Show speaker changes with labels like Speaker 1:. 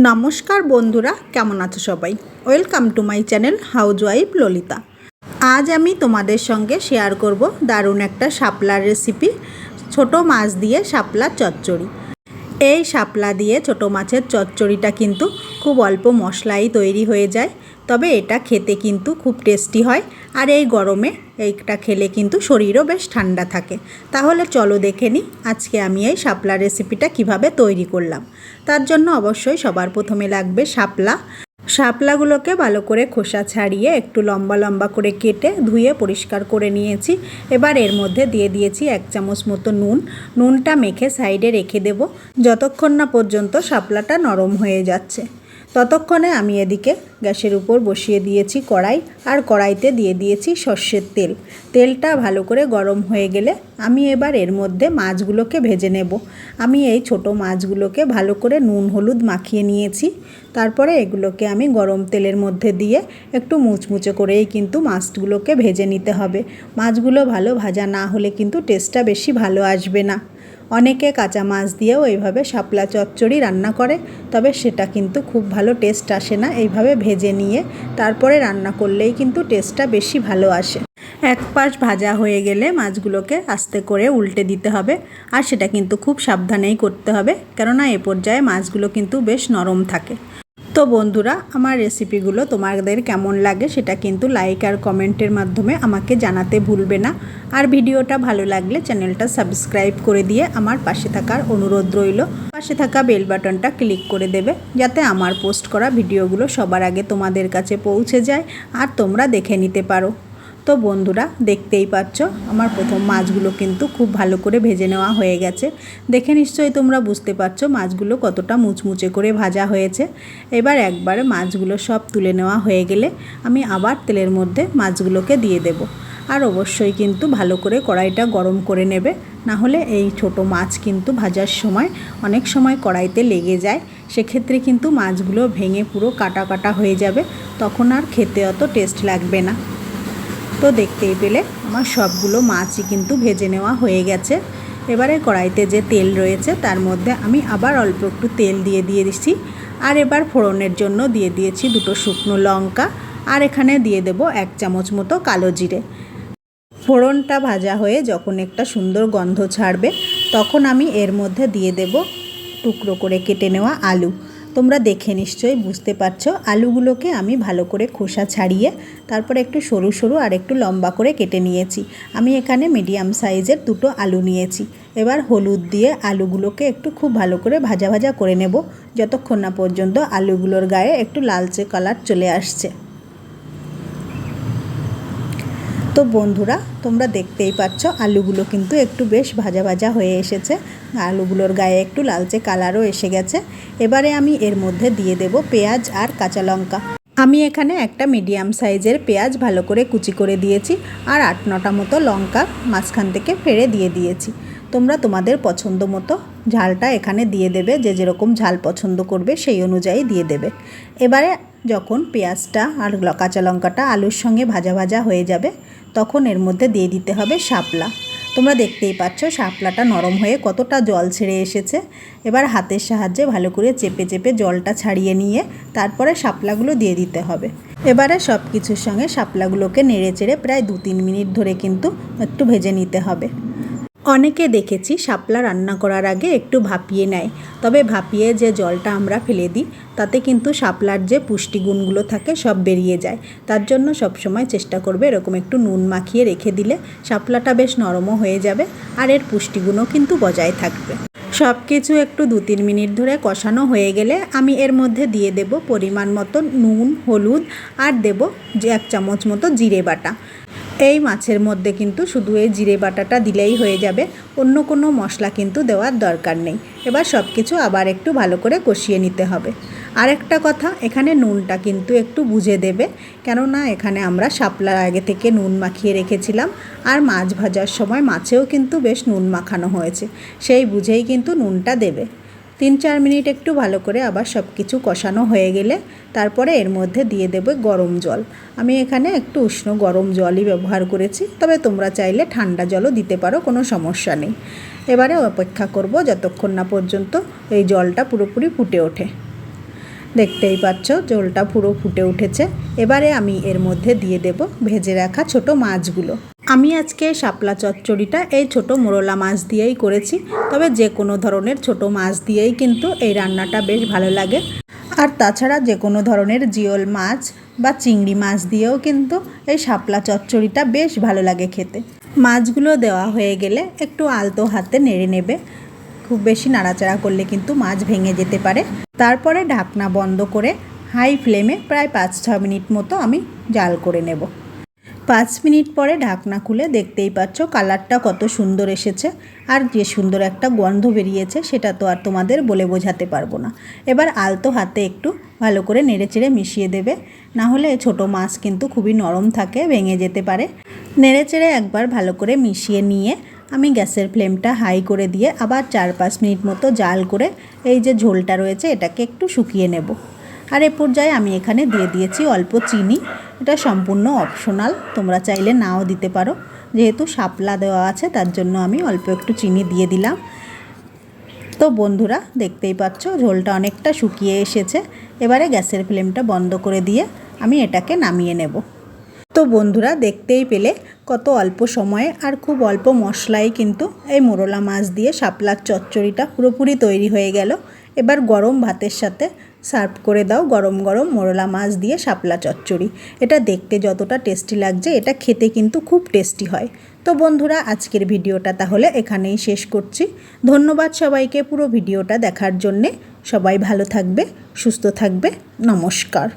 Speaker 1: নমস্কার বন্ধুরা, কেমন আছো সবাই? Welcome to my channel housewife Lalita আজ আমি তোমাদের সঙ্গে শেয়ার করব দারুণ একটা শাপলার রেসিপি ছোট মাছ দিয়ে শাপলা চচ্চড়ি। এই শাপলা দিয়ে ছোট মাছের চচ্চড়িটা কিন্তু খুব অল্প মশলাই তৈরি হয়ে যায়। তবে এটা খেতে কিন্তু খুব টেস্টি হয়। আর এই গরমে এইটা খেলে কিন্তু শরীরও বেশ ঠান্ডা থাকে। তাহলে চলো দেখে নিই আজকে আমি এই শাপলা রেসিপিটা কীভাবে তৈরি করলাম। তার জন্য অবশ্যই সবার প্রথমে লাগবে শাপলা। শাপলাগুলোকে ভালো করে খোসা ছাড়িয়ে একটু লম্বা লম্বা করে কেটে ধুয়ে পরিষ্কার করে নিয়েছি। এবার এর মধ্যে দিয়ে দিয়েছি এক চামচ মতো নুন। নুনটা মেখে সাইডে রেখে দেব। যতক্ষণ না পর্যন্ত শাপলাটা নরম হয়ে যাচ্ছে। ততক্ষণে আমি এদিকে গ্যাসের উপর বসিয়ে দিয়েছি কড়াই আর কড়াইতে দিয়ে দিয়েছি সর্ষের তেল। তেলটা ভালো করে গরম হয়ে গেলে আমি এবার এর মধ্যে মাছগুলোকে ভেজে নেব। আমি এই ছোট মাছগুলোকে ভালো করে নুন, হলুদ মাখিয়ে নিয়েছি। তারপরে এগুলোকে আমি গরম তেলের মধ্যে দিয়ে একটু মুচমুচে করেই কিন্তু মাছগুলোকে ভেজে নিতে হবে। মাছগুলো ভালো ভাজা না হলে কিন্তু টেস্টটা বেশি ভালো আসবে না। অনেকে কাঁচা মাছ দিয়েও এইভাবে শাপলা চচ্চড়ি রান্না করে, তবে সেটা কিন্তু খুব ভালো টেস্ট আসে না এইভাবে ভেজে নিয়ে তারপরে রান্না করলেই কিন্তু টেস্টটা বেশি ভালো আসে। এক পাশ ভাজা হয়ে গেলে মাছগুলোকে আস্তে করে উল্টে দিতে হবে, আর সেটা কিন্তু খুব সাবধানেই করতে হবে, কেননা এ পর্যায়ে মাছগুলো কিন্তু বেশ নরম থাকে। তো বন্ধুরা, আমার রেসিপিগুলো তোমাদের কেমন লাগে সেটা কিন্তু লাইক আর কমেন্টের মাধ্যমে আমাকে জানাতে ভুলবে না। আর ভিডিওটা ভালো লাগলে চ্যানেলটা সাবস্ক্রাইব করে দিয়ে আমার পাশে থাকার অনুরোধ রইল। পাশে থাকা বেল বাটনটা ক্লিক করে দেবে, যাতে আমার পোস্ট করা ভিডিওগুলো সবার আগে তোমাদের কাছে পৌঁছে যায় আর তোমরা দেখে নিতে পারো। তো বন্ধুরা, দেখতেই পাচ্ছ, আমার প্রথম মাছগুলো কিন্তু খুব ভালো করে ভেজে নেওয়া হয়ে গেছে। দেখে নিশ্চয়ই তোমরা বুঝতে পারছ মাছগুলো কতটা মুচমুচে করে ভাজা হয়েছে। এবার একবারে মাছগুলো সব তুলে নেওয়া হয়ে গেলে আমি আবার তেলের মধ্যে মাছগুলোকে দিয়ে দেব। আর অবশ্যই কিন্তু ভালো করে কড়াইটা গরম করে নেবে, না হলে এই ছোট মাছ কিন্তু ভাজার সময় অনেক সময় কড়াইতে লেগে যায়। সেক্ষেত্রে কিন্তু মাছগুলো ভেঙে পুরো কাটা কাটা হয়ে যাবে, তখন আর খেতে অত টেস্ট লাগবে না। তো দেখতেই পেলে, আমার সবগুলো মাছই কিন্তু ভেজে নেওয়া হয়ে গেছে। এবারে কড়াইতে যে তেল রয়েছে, তার মধ্যে আমি আবার অল্প একটু তেল দিয়ে দিয়ে দিচ্ছি। আর এবার ফোড়নের জন্য দিয়ে দিয়েছি দুটো শুকনো লঙ্কা, আর এখানে দিয়ে দেব এক চামচ মতো কালো জিরে। ফোড়নটা ভাজা হয়ে যখন একটা সুন্দর গন্ধ ছাড়বে, তখন আমি এর মধ্যে দিয়ে দেব টুকরো করে কেটে নেওয়া আলু। তোমরা দেখে নিশ্চয়ই বুঝতে পারছ। আলুগুলোকে আমি ভালো করে খোসা ছাড়িয়ে তারপর একটু সরু সরু আর একটু লম্বা করে কেটে নিয়েছি। আমি এখানে মিডিয়াম সাইজের দুটো আলু নিয়েছি। এবার হলুদ দিয়ে আলুগুলোকে একটু খুব ভালো করে ভাজা ভাজা করে নেব। যতক্ষণ না পর্যন্ত আলুগুলোর গায়ে একটু লালচে কালার চলে আসছে। তো বন্ধুরা, তোমরা দেখতেই পাচ্ছ আলুগুলো কিন্তু একটু বেশ ভাজা ভাজা হয়ে এসেছে। আলুগুলোর গায়ে একটু লালচে কালারও এসে গেছে। এবারে আমি এর মধ্যে দিয়ে দেব পেঁয়াজ আর কাঁচা লঙ্কা। আমি এখানে একটা মিডিয়াম সাইজের পেঁয়াজ ভালো করে কুচি করে দিয়েছি আর আট নটা মতো লঙ্কা মাঝখান থেকে ফেড়ে দিয়ে দিয়েছি। তোমরা তোমাদের পছন্দ মতো ঝালটা এখানে দিয়ে দেবে, যে যেরকম ঝাল পছন্দ করবে সেই অনুযায়ী দিয়ে দেবে। এবারে যখন পেঁয়াজটা আর কাঁচা লঙ্কাটা আলুর সঙ্গে ভাজা ভাজা হয়ে যাবে তখন এর মধ্যে দিয়ে দিতে হবে শাপলা। তোমরা দেখতেই পাচ্ছ শাপলাটা নরম হয়ে কতটা জল ছেড়ে এসেছে। এবার হাতের সাহায্যে ভালো করে চেপে চেপে জলটা ছাড়িয়ে নিয়ে তারপরে শাপলাগুলো দিয়ে দিতে হবে। এবারে সব কিছুর সঙ্গে শাপলাগুলোকে নেড়ে চেড়ে প্রায় দু তিন মিনিট ধরে কিন্তু একটু ভেজে নিতে হবে। অনেকে দেখেছি শাপলা রান্না করার আগে একটু ভাপিয়ে নেয়। তবে ভাপিয়ে যে জলটা আমরা ফেলে দিই, তাতে কিন্তু শাপলার যে পুষ্টিগুণগুলো থাকে সব বেরিয়ে যায়। তার জন্য সবসময় চেষ্টা করবে এরকম একটু নুন মাখিয়ে রেখে দিলে শাপলাটা বেশ নরমও হয়ে যাবে আর এর পুষ্টিগুণও কিন্তু বজায় থাকবে। সব কিছু একটু দু তিন মিনিট ধরে কষানো হয়ে গেলে আমি এর মধ্যে দিয়ে দেব পরিমাণ মতো নুন, হলুদ আর দেব এক চামচ মতো জিরে বাটা। এই মাছের মধ্যে কিন্তু শুধু এই জিরে বাটাটা দিলেই হয়ে যাবে। অন্য কোনো মশলা কিন্তু দেওয়ার দরকার নেই। এবার সব কিছু আবার একটু ভালো করে কষিয়ে নিতে হবে। আর একটা কথা, এখানে নুনটা কিন্তু একটু বুঝে দেবে। কেননা এখানে আমরা শাপলার আগে থেকে নুন মাখিয়ে রেখেছিলাম আর মাছ ভাজার সময় মাছেও কিন্তু বেশ নুন মাখানো হয়েছে। সেই বুঝেই কিন্তু নুনটা দেবে। তিন চার মিনিট একটু ভালো করে আবার সব কিছু কষানো হয়ে গেলে তারপরে এর মধ্যে দিয়ে দেবে গরম জল। আমি এখানে একটু উষ্ণ গরম জলই ব্যবহার করেছি, তবে তোমরা চাইলে ঠান্ডা জলও দিতে পারো, কোনো সমস্যা নেই। এবারে অপেক্ষা করব যতক্ষণ না পর্যন্ত এই জলটা পুরোপুরি ফুটে ওঠে। দেখতেই পাচ্ছ, জলটা পুরো ফুটে উঠেছে। এবারে আমি এর মধ্যে দিয়ে দেব ভেজে রাখা ছোট মাছগুলো। আমি আজকে শাপলা চচ্চড়িটা এই ছোট মোরলা মাছ দিয়েই করেছি, তবে যে কোনো ধরনের ছোট মাছ দিয়েই কিন্তু এই রান্নাটা বেশ ভালো লাগে। আর তাছাড়া যে কোনো ধরনের জিওল মাছ বা চিংড়ি মাছ দিয়েও কিন্তু এই শাপলা চচ্চড়িটা বেশ ভালো লাগে খেতে। মাছগুলো দেওয়া হয়ে গেলে একটু আলতো হাতে নেড়ে নেবে। খুব বেশি নাড়াচাড়া করলে কিন্তু মাছ ভেঙে যেতে পারে। তারপরে ঢাকনা বন্ধ করে হাই ফ্লেমে প্রায় পাঁচ ছ মিনিট মতো আমি জাল করে নেব। পাঁচ মিনিট পরে ঢাকনা খুলে দেখতেই পাচ্ছ কালারটা কত সুন্দর এসেছে। আর যে সুন্দর একটা গন্ধ বেরিয়েছে সেটা তো আর তোমাদের বলে বোঝাতে পারব না। এবার আলতো হাতে একটু ভালো করে নেড়েচেড়ে মিশিয়ে দেবে। না হলে ছোট মাছ কিন্তু খুবই নরম থাকে, ভেঙে যেতে পারে। নেড়েচেড়ে একবার ভালো করে মিশিয়ে নিয়ে আমি গ্যাসের ফ্লেমটা হাই করে দিয়ে আবার চার পাঁচ মিনিট মতো জাল করে এই যে ঝোলটা রয়েছে এটাকে একটু শুকিয়ে নেব। আর এ পর্যায়ে আমি এখানে দিয়ে দিয়েছি অল্প চিনি। এটা সম্পূর্ণ অপশনাল তোমরা চাইলে নাও দিতে পারো। যেহেতু শাপলা দেওয়া আছে, তার জন্য আমি অল্প একটু চিনি দিয়ে দিলাম। তো বন্ধুরা, দেখতেই পাচ্ছ, ঝোলটা অনেকটা শুকিয়ে এসেছে। এবারে গ্যাসের ফ্লেমটা বন্ধ করে দিয়ে আমি এটাকে নামিয়ে নেব। তো বন্ধুরা, দেখতেই পেলে কত অল্প সময়ে আর খুব অল্প মশলাই কিন্তু এই মোরলা মাছ দিয়ে শাপলার চচ্চড়িটা পুরোপুরি তৈরি হয়ে গেল। এবার গরম ভাতের সাথে সার্ভ করে দাও গরম গরম মোরলা মাছ দিয়ে শাপলা চচ্চড়ি। এটা দেখতে যতটা টেস্টি লাগছে, এটা খেতে কিন্তু খুব টেস্টি হয়। তো বন্ধুরা, আজকের ভিডিওটা তাহলে এখানেই শেষ করছি। ধন্যবাদ সবাইকে পুরো ভিডিওটা দেখার জন্যে। সবাই ভালো থাকবে, সুস্থ থাকবে। নমস্কার।